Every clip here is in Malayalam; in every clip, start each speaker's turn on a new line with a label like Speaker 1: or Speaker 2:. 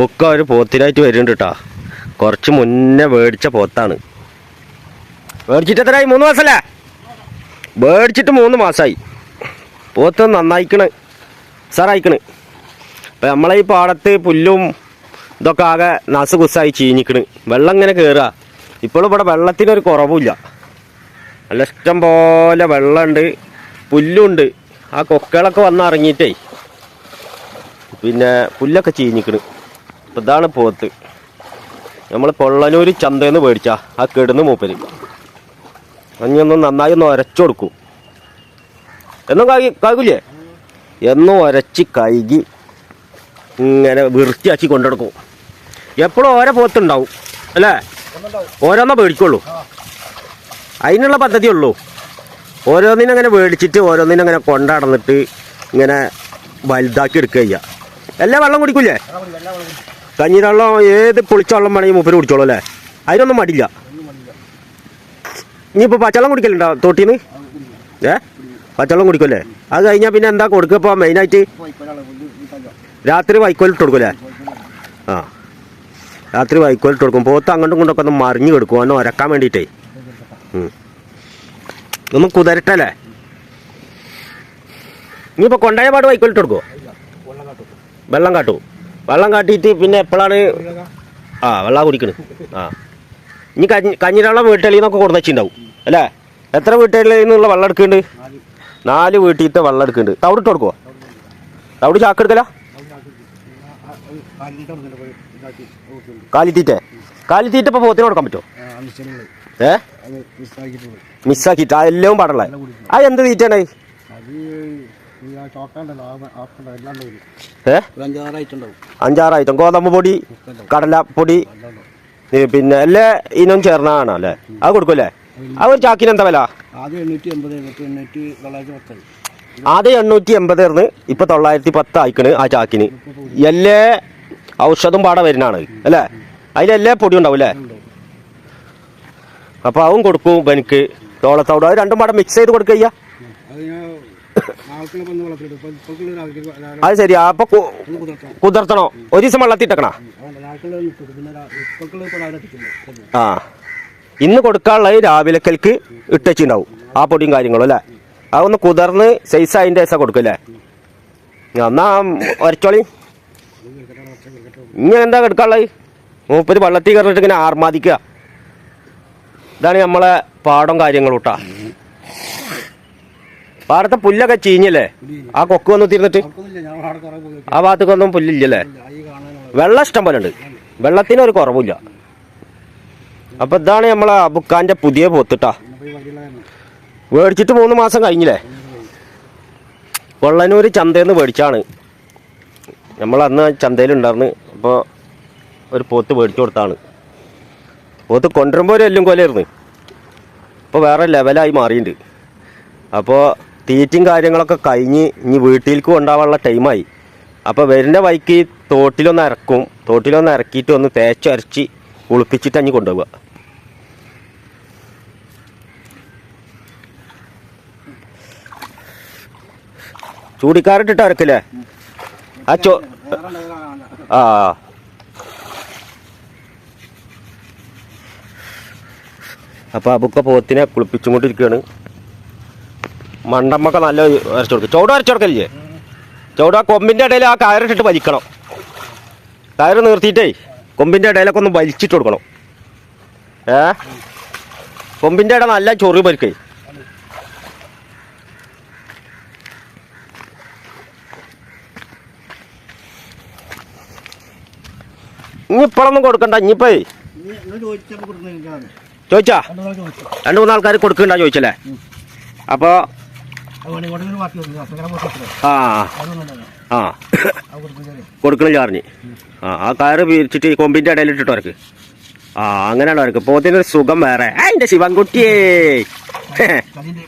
Speaker 1: അബുക്ക ഒരു പോത്തിനായിട്ട് വരുന്നുണ്ട് കേട്ടോ കുറച്ച് മുന്നേ മേടിച്ച പോത്താണ്. മേടിച്ചിട്ട് എത്രയായി? മൂന്ന് മാസമല്ലേ മേടിച്ചിട്ട് മൂന്ന് മാസമായി പോത്ത് നന്നായിക്കണ്. സാറായിക്കണ് അപ്പം നമ്മളെ ഈ പാടത്ത് പുല്ലും ഇതൊക്കെ ആകെ നസുകുസായി ചീഞ്ഞിക്കണ്. വെള്ളം ഇങ്ങനെ കയറുക ഇപ്പോഴും ഇവിടെ വെള്ളത്തിനൊരു കുറവുമില്ല. നല്ല ഇഷ്ടം പോലെ വെള്ളമുണ്ട്. പുല്ലുണ്ട്. ആ കൊക്കകളൊക്കെ വന്നിറങ്ങിയിട്ടേ പിന്നെ പുല്ലൊക്കെ ചീഞ്ഞിക്കണ്. ഇപ്പം ഇതാണ് പോത്ത്. നമ്മൾ പൊള്ളനൂർ ചന്തയിൽ മേടിച്ചാ ആ കെടുന്ന് മൂപ്പര്. അഞ്ഞൊന്ന് നന്നായി ഒന്ന് ഒരച്ചു കൊടുക്കും. എന്നും കാകില്ലേ എന്നും ഒരച്ച് കൈകി ഇങ്ങനെ വൃത്തിയാക്കി കൊണ്ടെടുക്കും. എപ്പോഴും ഓരോ പോത്തുണ്ടാവും അല്ലേ? ഓരോന്നാ മേടിക്കുള്ളൂ. അതിനുള്ള പദ്ധതി ഉള്ളൂ ഓരോന്നിനങ്ങനെ മേടിച്ചിട്ട് ഓരോന്നിനങ്ങനെ കൊണ്ടടന്നിട്ട് ഇങ്ങനെ വലുതാക്കി എടുക്കുക ചെയ്യുക എല്ലാം വെള്ളം കുടിക്കൂലേ കഞ്ഞിവെള്ളം ഏത് പൊളിച്ച വെള്ളം വേണമെങ്കിൽ മൂപ്പര് കുടിച്ചോളൂ അല്ലേ? അതിനൊന്നും മടിയില്ല. ഇനിയിപ്പോൾ പച്ചവെള്ളം കുടിക്കലുണ്ടോ തോട്ടീന്ന്? ഏ? പച്ചവെള്ളം കുടിക്കുമല്ലേ അത് കഴിഞ്ഞാൽ പിന്നെ എന്താ കൊടുക്കുക ഇപ്പോൾ മെയിനായിട്ട് രാത്രി വൈക്കോലിട്ട് കൊടുക്കൂലേ? ആ. രാത്രി വൈക്കോലിട്ട് കൊടുക്കും. പോത്ത് അങ്ങോട്ടും ഇങ്ങോട്ടൊക്കെ ഒന്ന് മറിഞ്ഞു കൊടുക്കും. ഒന്ന് ഒരക്കാൻ വേണ്ടിയിട്ടേ. ഉം. ഒന്ന് കുതിരട്ടല്ലേ? ഇനിയിപ്പോൾ കൊണ്ടായ പാട് വൈക്കോലിട്ട് കൊടുക്കുമോ വെള്ളം കാട്ടൂ. വെള്ളം കാട്ടിയിട്ട് പിന്നെ എപ്പോഴാണ് ആ വെള്ളം കുടിക്കണ്. ആ. ഇനി കഞ്ഞി കഞ്ഞിരവെള്ളം വീട്ടുകളിൽ നിന്നൊക്കെ അല്ലേ? എത്ര വീട്ടുകളിൽ നിന്നുള്ള വെള്ളം എടുക്കുന്നുണ്ട് നാല് വീട്ടിലത്തെ വെള്ളം എടുക്കുന്നുണ്ട് തവിടിട്ട് കൊടുക്കുമോ തവിട് ചാക്ക് എടുക്കല? കാലിത്തീറ്റ. കാലിത്തീറ്റ ഇപ്പോൾ പോത്തിന് കൊടുക്കാൻ പറ്റുമോ ഏ? മിസ്സാക്കിയിട്ട് ആ എല്ലാം പാടുള്ള ആ എന്ത് തീറ്റയാണ്? ഏ? അഞ്ചാറ് ഐറ്റം ഗോതമ്പ് പൊടി കടല പൊടി പിന്നെ എല്ലാ ഇനം ചേർന്നതാണ് അല്ലേ അത് കൊടുക്കൂല്ലേ ആ ഒരു ചാക്കിന് എന്താ വില?
Speaker 2: ആദ്യം എണ്ണൂറ്റി എൺപത്
Speaker 1: എൺപതായിരുന്നു ഇപ്പൊ തൊള്ളായിരത്തി പത്ത് ആയിക്കണ് ആ ചാക്കിന്. എല്ലാ ഔഷധം പാടെ വരുന്നതാണ് അല്ലേ? അതിലെല്ലാ പൊടി ഉണ്ടാവും അല്ലേ? അപ്പൊ അതും കൊടുക്കും എനിക്ക് തോളത്തോട്. അത് രണ്ടും പാടെ മിക്സ് ചെയ്ത് കൊടുക്കുക
Speaker 2: അത്
Speaker 1: ശരി അപ്പൊ കുതിർത്തണോ. ഒരു ദിവസം വെള്ളത്തിട്ടക്കണ ആ ഇന്ന് കൊടുക്കാനുള്ളത് രാവിലക്കൽക്ക് ഇട്ടുണ്ടാവും ആ പൊടിയും കാര്യങ്ങളും അല്ലേ? അതൊന്ന് കുതിർന്ന് സൈസ് അതിന്റെ ദിവസം കൊടുക്കല്ലേ എന്നാ ഒരച്ചോളി ഇനി എന്താ കെടുക്കാനുള്ളത് മൂപ്പര് വെള്ളത്തിൽ കയറിയിട്ട് ഇങ്ങനെ ആർമാദിക്കുക. ഇതാണ് നമ്മളെ പാടം കാര്യങ്ങളും കേട്ടാ പാടത്തെ പുല്ലൊക്കെ ചീഞ്ഞല്ലേ? ആ കൊക്ക് വന്ന് തിരുന്നിട്ട്
Speaker 2: അവിടെ
Speaker 1: ആ ഭാഗത്തേക്കൊന്നും പുല്ലില്ലല്ലേ? വെള്ളം ഇഷ്ടം പോലെ ഉണ്ട്. വെള്ളത്തിന് ഒരു കുറവില്ല. അപ്പൊ ഇതാണ് നമ്മളെ അബുക്കാന്റെ പുതിയ പോത്തിട്ടാ. മേടിച്ചിട്ട് മൂന്ന് മാസം കഴിഞ്ഞില്ലേ? കൊള്ളനൂര് ചന്തയിൽ നിന്ന് മേടിച്ചാണ്. നമ്മൾ അന്ന് ചന്തയിലുണ്ടായിരുന്നു അപ്പോൾ ഒരു പോത്ത് മേടിച്ചു കൊടുത്താണ്. പോത്ത് കൊണ്ടുവരുമ്പോൾ ഒരു എല്ലും കൊലയായിരുന്നു. ഇപ്പോൾ വേറെ ലെവലായി മാറിയിട്ടുണ്ട് അപ്പോൾ തീറ്റും കാര്യങ്ങളൊക്കെ കഴിഞ്ഞ് ഇനി വീട്ടിലേക്ക് കൊണ്ടാവാനുള്ള ടൈമായി. അപ്പോൾ വരുന്ന വൈക്ക് തോട്ടിലൊന്ന് ഇറക്കും. തോട്ടിലൊന്ന് ഇറക്കിയിട്ട് ഒന്ന് തേച്ചരച്ച് കുളിപ്പിച്ചിട്ട് അങ്ങ് കൊണ്ടുപോവുക. ചൂടിക്കാറിട്ടിട്ട് ഇറക്കില്ലേ? ആ ചോ. ആ. അപ്പോൾ അബുക്ക പോത്തിനെ കുളിപ്പിച്ചും കൊണ്ടിരിക്കുകയാണ്. മണ്ടമ്മൊക്കെ നല്ല വരച്ചു കൊടുക്കും. ചുവട് വരച്ചു കൊടുക്കല്ലേ ചുവട് ആ കൊമ്പിന്റെ ഇടയിൽ ആ കയറിട്ടിട്ട് വലിക്കണം. കയറ് നിർത്തിയിട്ടേ കൊമ്പിന്റെ ഇടയിലൊക്കെ ഒന്ന് വലിച്ചിട്ട് കൊടുക്കണം. ഏ? കൊമ്പിന്റെ ഇട നല്ല ചൊറി പരിക്കേ ഇനി ഇപ്പോഴൊന്നും കൊടുക്കണ്ട ഇനിയിപ്പോ. ചോദിച്ചാ?
Speaker 2: രണ്ടു
Speaker 1: മൂന്നാൾക്കാർ കൊടുക്കണ്ട ചോദിച്ചല്ലേ? അപ്പോൾ ആ. കൊടുക്കണം ചാറിഞ്ഞ് ആ ആ കയറ് പിരിച്ചിട്ട് കൊമ്പിന്റെ ഇടയിൽ ഇട്ടിട്ട് അവർക്ക് ആ അങ്ങനെയാണ് അവർക്ക് പോത്തിനൊരു സുഖം വേറെ. എന്റെ ശിവൻകുട്ടിയേ.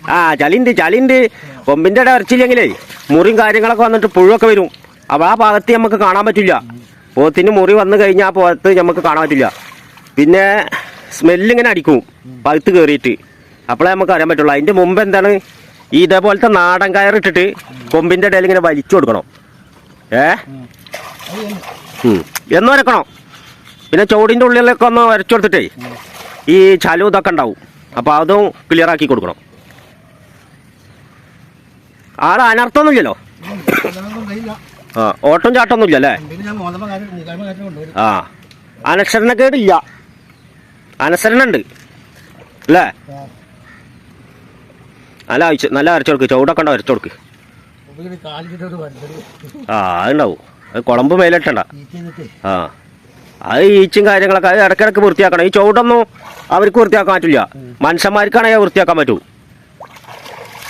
Speaker 1: ആ ചളിണ്ട് ചളിണ്ട്. കൊമ്പിന്റെ ഇട വരച്ചില്ലെങ്കിലേ മുറിയും കാര്യങ്ങളൊക്കെ വന്നിട്ട് പുഴുവൊക്കെ വരും. അപ്പോൾ ആ ഭാഗത്ത് നമുക്ക് കാണാൻ പറ്റില്ല. പോത്തിന് മുറി വന്നു കഴിഞ്ഞാൽ ആ പോത്ത് നമുക്ക് കാണാൻ പറ്റില്ല. പിന്നെ സ്മെല്ലിങ്ങനെ അടിക്കും. പഴുത്ത് കയറിയിട്ട് അപ്പോഴേ നമുക്ക് അറിയാൻ പറ്റുള്ളൂ. അതിന്റെ മുമ്പ് എന്താണ്? ഇതേപോലത്തെ നാടൻ കയറിട്ടിട്ട് കൊമ്പിന്റെ ഇടയിൽ ഇങ്ങനെ വലിച്ചു കൊടുക്കണം. ഏ. എന്ന് വരക്കണോ. പിന്നെ ചോടിന്റെ ഉള്ളിലൊക്കെ ഒന്ന് വരച്ചു കൊടുത്തിട്ടേ ഈ ചലു ഇതൊക്കെ ഉണ്ടാവും. അപ്പോൾ അതും ക്ലിയർ ആക്കി കൊടുക്കണം. ആളെ അനർത്ഥമൊന്നുമില്ലല്ലോ? ആ ഓട്ടം ചാട്ടമൊന്നുമില്ല അല്ലേ? ആ. അനശ്വരനൊക്കെ ഇല്ല അനശ്വരനുണ്ട്. അല്ലേ? നല്ല അയച്ച് നല്ല അരച്ചു കൊടുക്ക് ചുവടൊക്കെ ഉണ്ടോ അരച്ചു കൊടുക്ക് ആ അതുണ്ടാവും. അത് കുളമ്പ് മേലിട്ടണ്ട. ആ. അത് ഈച്ചും കാര്യങ്ങളൊക്കെ അത് ഇടയ്ക്കിടയ്ക്ക് വൃത്തിയാക്കണം. ഈ ചൂടൊന്നും അവർക്ക് വൃത്തിയാക്കാൻ പറ്റില്ല. മനുഷ്യന്മാർക്കാണെങ്കിൽ വൃത്തിയാക്കാൻ പറ്റൂ.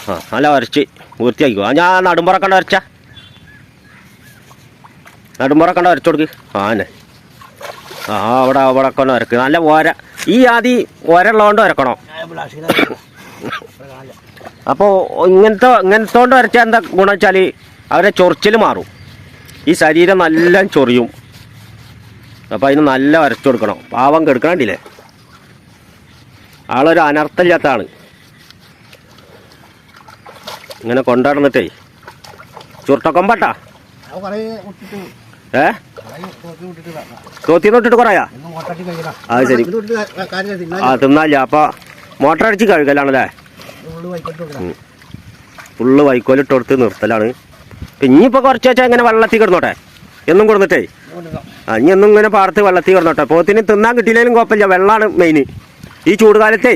Speaker 1: ആ നല്ല വരച്ച് വൃത്തിയാക്കിക്കോ. ആ ഞാൻ നടുമ്പുറ കണ്ട വരച്ച നടുമ്പുറ കണ്ട വരച്ചു കൊടുക്ക്? ആ ആ അവിടെ അവിടെ ഒക്കെ ഒന്ന് വരക്ക് നല്ല ഓര ഈ ആദ്യം ഒരള്ളതുകൊണ്ട് വരക്കണോ അപ്പോൾ ഇങ്ങനത്തെ ഇങ്ങനത്തെ കൊണ്ട് വരച്ചാൽ എന്താ ഗുണം വെച്ചാൽ അവരെ ചൊറിച്ചിൽ മാറും. ഈ ശരീരം നല്ല ചൊറിയും. അപ്പോൾ അതിന് നല്ല വരച്ചു കൊടുക്കണം. പാവം കെടുക്കണ്ടില്ലേ ആളൊരു അനർത്ഥമില്ലാത്ത ആൾ. ഇങ്ങനെ കൊണ്ടുനടന്നിട്ടേ ചുരുട്ടക്കൊമ്പട്ടാ? ഏ. തോത്തിന്ന് ഇട്ടിട്ട് കുറയാ അത് ശരി. ആ തിന്നാല്ല അപ്പോൾ മോട്ടർ അടിച്ച് കഴുകലാണല്ലേ ഫുള്ള് വൈക്കോലിട്ട് കൊടുത്ത് നിർത്തലാണ്. ഇനിയിപ്പോൾ കുറച്ച് വെച്ചാൽ ഇങ്ങനെ വെള്ളത്തിൽ കിടന്നോട്ടെ? എന്നും കൊടുന്നിട്ടേ. ആ, ഇനി ഒന്നും ഇങ്ങനെ പാർത്ത് വെള്ളത്തിൽ കിടന്നോട്ടെ? പോത്തിന് തിന്നാൻ കിട്ടിയില്ലെങ്കിലും കുഴപ്പമില്ല. വെള്ളമാണ് മെയിൻ ഈ ചൂടുകാലത്തേ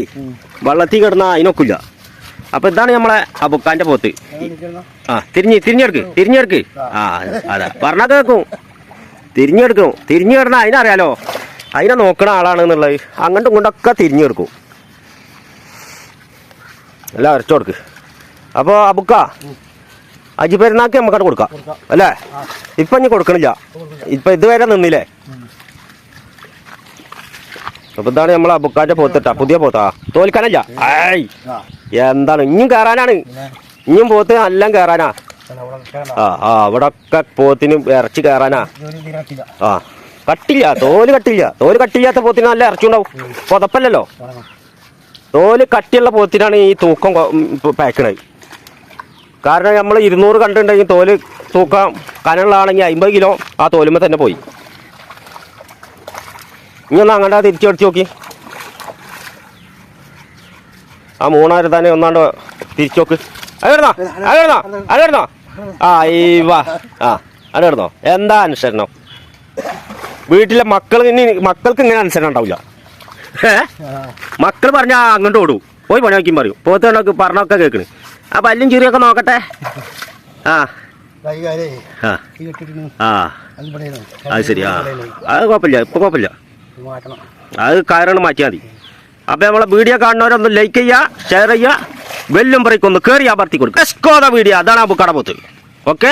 Speaker 1: വെള്ളത്തിൽ കിടന്നാൽ അതിനൊക്കില്ല. അപ്പോൾ ഇതാണ് നമ്മളെ അബുക്കാന്റെ പോത്ത്. ആ തിരിഞ്ഞ് തിരിഞ്ഞെടുക്ക് തിരിഞ്ഞെടുക്ക്. ആ. അതെ. പറഞ്ഞാൽ കേൾക്കും തിരിഞ്ഞെടുക്കും തിരിഞ്ഞു കിടന്ന അതിനറിയാലോ. അതിനെ നോക്കണ ആളാണെന്നുള്ളത് അങ്ങോട്ടും ഇങ്ങോട്ടൊക്കെ തിരിഞ്ഞെടുക്കും. എല്ലാം അരച്ചു കൊടുക്ക് അപ്പോൾ അബുക്ക അജി പെരുന്നാക്ക് നമുക്കത് കൊടുക്കാം. അല്ലേ? ഇപ്പം ഇനി കൊടുക്കണില്ല. ഇപ്പം ഇതുവരെ നിന്നില്ലേ? അപ്പൊ ഇതാണ് നമ്മളെ അബുക്കാന്റെ പോത്തിട്ടാ പുതിയ പോത്താ. തോൽക്കാനല്ല.
Speaker 2: ഏയ്
Speaker 1: എന്താണ്? ഇനിയും
Speaker 2: കേറാനാണ്.
Speaker 1: ഇനിയും പോത്ത് എല്ലാം കയറാനാ
Speaker 2: നിൽക്കണം.
Speaker 1: ആ ആ അവിടെ ഒക്കെ പോത്തിന് ഇറച്ചി കയറാനാ
Speaker 2: തീരാക്കില്ല
Speaker 1: ആ. കട്ടില്ല. തോൽ കട്ടില്ല. തോൽ കട്ടില്ലാത്ത പോത്തിന് നല്ല ഇറച്ചി ഉണ്ടാവും. പുതപ്പല്ലല്ലോ. തോൽ കട്ടിയുള്ള പോത്തിനാണ് ഈ തൂക്കം പാക്കണത്. കാരണം നമ്മൾ ഇരുന്നൂറ് കണ്ടിട്ടുണ്ടെങ്കിൽ തോൽ തൂക്കം കനമുള്ളതാണെങ്കിൽ അമ്പത് കിലോ ആ തോലുമ്പോൾ തന്നെ പോയി. ഇനി ഒന്ന് അങ്ങോട്ട് തിരിച്ചു അടിച്ചു നോക്കി. ആ മൂന്നായിരം തന്നെ ഒന്നാണ്ട് തിരിച്ചു നോക്ക്. അതെടുന്നോ അതെടുന്നോ അതെടുന്നോ ആ ഈ വാ. ആ അതെടുന്നോ എന്താ അനുസരണം? വീട്ടിലെ മക്കൾ ഇനി മക്കൾക്ക് ഇങ്ങനെ അനുസരണം ഉണ്ടാവില്ല. മക്കൾ പറഞ്ഞാ അങ്ങോട്ട് ഓടും. പോയി പണി നോക്കിയും പറയും. പോത്ത് കണക്ക് പറഞ്ഞൊക്കെ കേൾക്കണ് ആ പല്ലും ചിരിയൊക്കെ നോക്കട്ടെ. ആ. ആ.
Speaker 2: അത്
Speaker 1: ശരി. ആ. അത് കുഴപ്പമില്ല. ഇപ്പൊ കുഴപ്പമില്ല. അത് കയറണം മാറ്റിയാൽ മതി. അപ്പൊ നമ്മളെ വീഡിയോ കാണുന്നവരൊന്ന് ലൈക്ക് ചെയ്യുക ഷെയർ ചെയ്യുക വെല്ലും പറയ്ക്കൊന്ന് കയറി അമർത്തി കൊടുക്കുക എസ്കോത വീഡിയോ. അതാണ് ആ കട പോത്ത്. ഓക്കെ